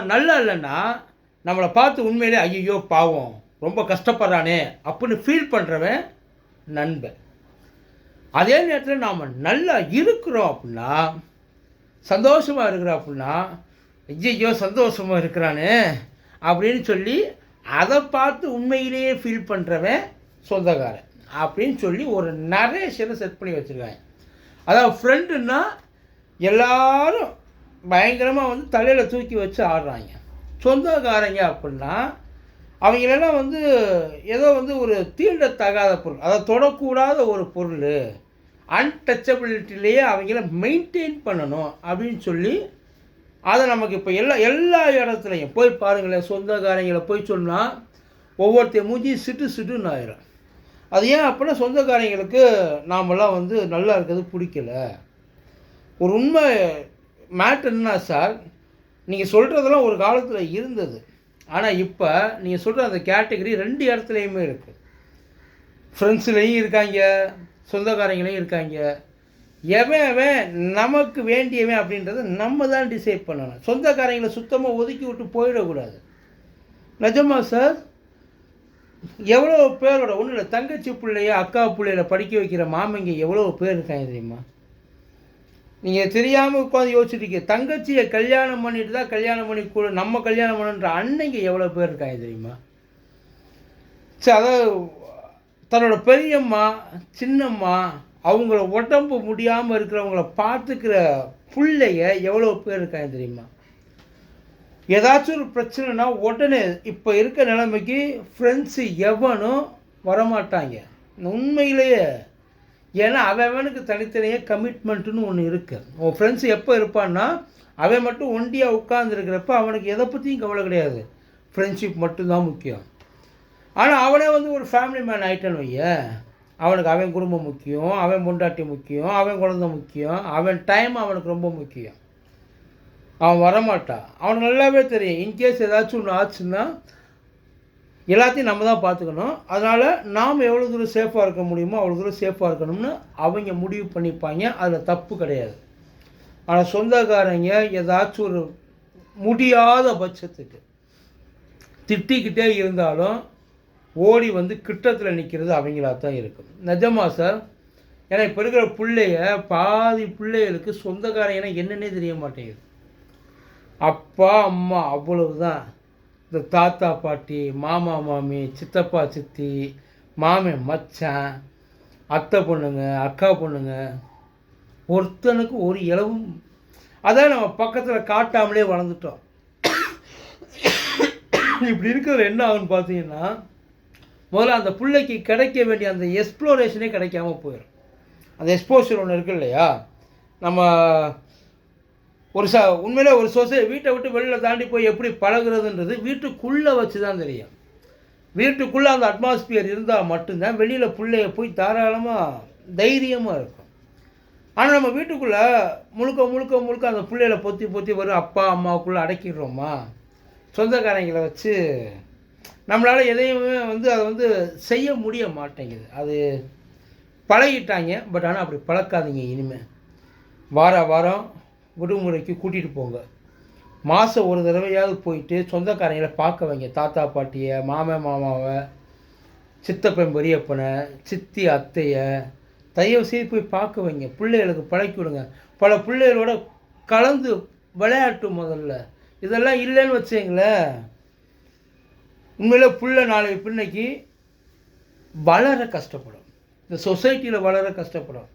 நம்ம நல்லா இல்லைன்னா நம்மளை பார்த்து உண்மையிலே ஐயோ பாவம் ரொம்ப கஷ்டப்படுறானே அப்படின்னு ஃபீல் பண்ணுறவன் நண்பன். அதே நேரத்தில் நாம் நல்லா இருக்கிறோம் அப்படின்னா சந்தோஷமாக இருக்கிறோம் அப்படின்னா ஐயோ சந்தோஷமாக இருக்கிறானே அப்படின்னு சொல்லி அதை பார்த்து உண்மையிலேயே ஃபீல் பண்ணுறவன் சொந்தக்காரன் அப்படின்னு சொல்லி ஒரு நரேஷனை செட் பண்ணி வச்சுருக்காங்க. அதாவது ஃப்ரெண்டுன்னா எல்லாரும் பயங்கரமாக வந்து தலையில் தூக்கி வச்சு ஆடுறாங்க. சொந்தக்காரங்க அப்படின்னா அவங்களெல்லாம் வந்து ஏதோ வந்து ஒரு தீண்டத்தகாத பொருள். அதை தொடக்கூடாத ஒரு பொருள். அன்டச்சபிலிட்டிலேயே அவங்கள மெயின்டைன் பண்ணணும் அப்படின்னு சொல்லி அதை நமக்கு இப்போ எல்லா எல்லா இடத்துலையும் போய் பாருங்களேன் சொந்தக்காரங்களை போய் சொன்னால் ஒவ்வொருத்தையும் மூஞ்சி சிட்டு சிட்டுன்னு ஆயிரும். அது ஏன் அப்படின்னா சொந்தக்காரங்களுக்கு நாமெல்லாம் வந்து நல்லா இருக்கிறது பிடிக்கல. ஒரு உண்மை மேட்ரு என்ன சார்? நீங்கள் சொல்கிறதெல்லாம் ஒரு காலத்தில் இருந்தது. ஆனால் இப்போ நீங்கள் சொல்கிற அந்த கேட்டகரி ரெண்டு இடத்துலையுமே இருக்குது ஃப்ரெண்ட்ஸ்லேயும் இருக்காங்க சொந்தக்காரங்களையும் இருக்காங்க. எவன் எவன் நமக்கு வேண்டியவன் அப்படின்றத நம்ம தான் டிசைட் பண்ணணும். சொந்தக்காரங்களை சுத்தமாக ஒதுக்கி விட்டு போயிடக்கூடாது. நிஜமா சார்? எவ்வளோ பேரோட ஒன்றும் இல்லை தங்கச்சி பிள்ளைய அக்கா பிள்ளையில படிக்க வைக்கிற மாமங்க எவ்வளோ பேர் இருக்காங்க தெரியுமா? நீங்கள் தெரியாமல் உட்காந்து யோசிச்சிருக்கீங்க தங்கச்சியை கல்யாணம் பண்ணிட்டு தான் கல்யாணம் பண்ணி கூட நம்ம கல்யாணம் பண்ணுன்ற அன்னைக்கு எவ்வளோ பேர் இருக்காங்க தெரியுமா? சரி அதாவது தன்னோட பெரியம்மா சின்னம்மா அவங்கள உடம்பு முடியாமல் இருக்கிறவங்கள பார்த்துக்கிற பிள்ளைய எவ்வளோ பேர் இருக்காங்க தெரியுமா? ஏதாச்சும் ஒரு பிரச்சனைனா உடனே இப்போ இருக்க நிலைமைக்கு ஃப்ரெண்ட்ஸு எவனும் வரமாட்டாங்க. உண்மையிலேயே ஏன்னா அவனுக்கு தனித்தனியாக கமிட்மெண்ட்டுன்னு ஒன்று இருக்குது உன் ஃப்ரெண்ட்ஸ் எப்போ இருப்பான்னா அவன் மட்டும் ஒண்டியாக உட்காந்துருக்கிறப்ப அவனுக்கு எதை பற்றியும் கவலை கிடையாது. ஃப்ரெண்ட்ஷிப் மட்டும்தான் முக்கியம். ஆனால் அவனே வந்து ஒரு ஃபேமிலி மேன் ஆகிட்டான்னு வைய அவனுக்கு அவன் குடும்பம் முக்கியம் அவன் பொண்டாட்டி முக்கியம் அவன் குழந்த முக்கியம் அவன் டைம் அவனுக்கு ரொம்ப முக்கியம். அவன் வரமாட்டான். அவனுக்கு நல்லாவே தெரியும். இன்கேஸ் ஏதாச்சும் ஒன்று ஆச்சுன்னா எல்லாத்தையும் நம்ம தான் பார்த்துக்கணும். அதனால் நாம் எவ்வளோ தூரம் சேஃபாக இருக்க முடியுமோ அவ்வளோ தூரம் சேஃபாக இருக்கணும்னு அவங்க முடிவு பண்ணிப்பாங்க. அதில் தப்பு கிடையாது. ஆனால் சொந்தக்காரங்க ஏதாச்சும் ஒரு முடியாத பட்சத்துக்கு திட்டிக்கிட்டே இருந்தாலும் ஓடி வந்து கிட்டத்தில் நிற்கிறது அவங்களா தான் இருக்கும். நிஜமா சார் ஏன்னா இப்போ இருக்கிற பிள்ளைய பாதி பிள்ளைகளுக்கு சொந்தக்காரங்கன்னா என்னன்னே தெரிய மாட்டேங்குது. அப்பா அம்மா அவ்வளவுதான். இந்த தாத்தா பாட்டி மாமா மாமி சித்தப்பா சித்தி மாமன் மச்சான் அத்தை பொண்ணுங்க அக்கா பொண்ணுங்க ஒருத்தனுக்கு ஒரு இளவும் அதான் நம்ம பக்கத்தில் காட்டாமலே வளர்ந்துட்டோம். இப்படி இருக்கிறது என்ன ஆகுன்னு பார்த்தீங்கன்னா முதல்ல அந்த பிள்ளைக்கு கிடைக்க வேண்டிய அந்த எக்ஸ்ப்ளோரேஷனே கிடைக்காம போயிடும் அந்த எக்ஸ்போஷர் ஒன்று இருக்கு இல்லையா? நம்ம ஒரு ச உண்மையிலே ஒரு சொசை வீட்டை விட்டு வெளியில் தாண்டி போய் எப்படி பழகுறதுன்றது வீட்டுக்குள்ளே வச்சு தான் தெரியும். வீட்டுக்குள்ளே அந்த அட்மாஸ்பியர் இருந்தால் மட்டும்தான் வெளியில் பிள்ளைய போய் தாராளமாக தைரியமாக இருக்கும். ஆனால் நம்ம வீட்டுக்குள்ளே முழுக்க முழுக்க முழுக்க அந்த பிள்ளையில பொத்தி பொத்தி வரும் அப்பா அம்மாவுக்குள்ளே அடக்கிடுறோமா? சொந்தக்காரங்களை வச்சு நம்மளால் எதையுமே வந்து அதை வந்து செய்ய முடிய மாட்டேங்குது. அது பழகிட்டாங்க பட் ஆனால் அப்படி பழக்காதீங்க இனிமேல் வார வாரம் விடுமுறைக்கு கூட்டிகிட்டு போங்க. மாதம் ஒரு தடவையாவது போயிட்டு சொந்தக்காரங்களை பார்க்க வைங்க. தாத்தா பாட்டியை மாமன் மாமாவை சித்தப்பன் பெரியப்பனை சித்தி அத்தையை தயவு செய்து போய் பார்க்க வைங்க. பிள்ளைகளுக்கு பழக்கி விடுங்க. பல பிள்ளைகளோட கலந்து விளையாட்டு முதல்ல. இதெல்லாம் இல்லைன்னு வச்சுங்களேன் உண்மையில் புள்ள நாளை பின்னைக்கு வளர கஷ்டப்படும். இந்த சொசைட்டியில் வளர கஷ்டப்படும்.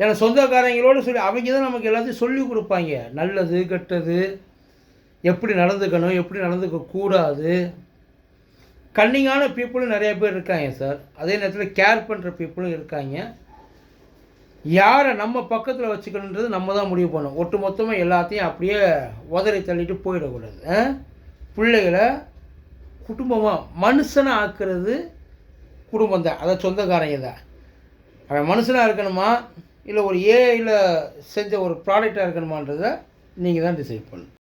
ஏன்னா சொந்தக்காரங்களோடு சொல்லி அவங்க தான் நமக்கு எல்லாத்தையும் சொல்லி கொடுப்பாங்க. நல்லது கெட்டது எப்படி நடந்துக்கணும் எப்படி நடந்துக்க கூடாது. கன்னிங்கான பீப்புளும் நிறைய பேர் இருக்காங்க சார் அதே நேரத்தில் கேர் பண்ணுற பீப்புளும் இருக்காங்க. யாரை நம்ம பக்கத்தில் வச்சுக்கணுன்றது நம்ம தான் முடிவு பண்ணணும். ஒட்டு மொத்தமாக எல்லாத்தையும் அப்படியே உதறி தள்ளிட்டு போயிடக்கூடாது. பிள்ளைகளை குடும்பமாக மனுஷனை ஆக்குறது குடும்பம் தான் அதான் சொந்தக்காரங்க தான். அவன் மனுஷனாக இருக்கணுமா? இல்லை ஒரு ஏஐயில் செஞ்ச ஒரு ப்ராடக்டாக இருக்கணுமான்றதை நீங்கள் தான் டிசைட் பண்ணணும்.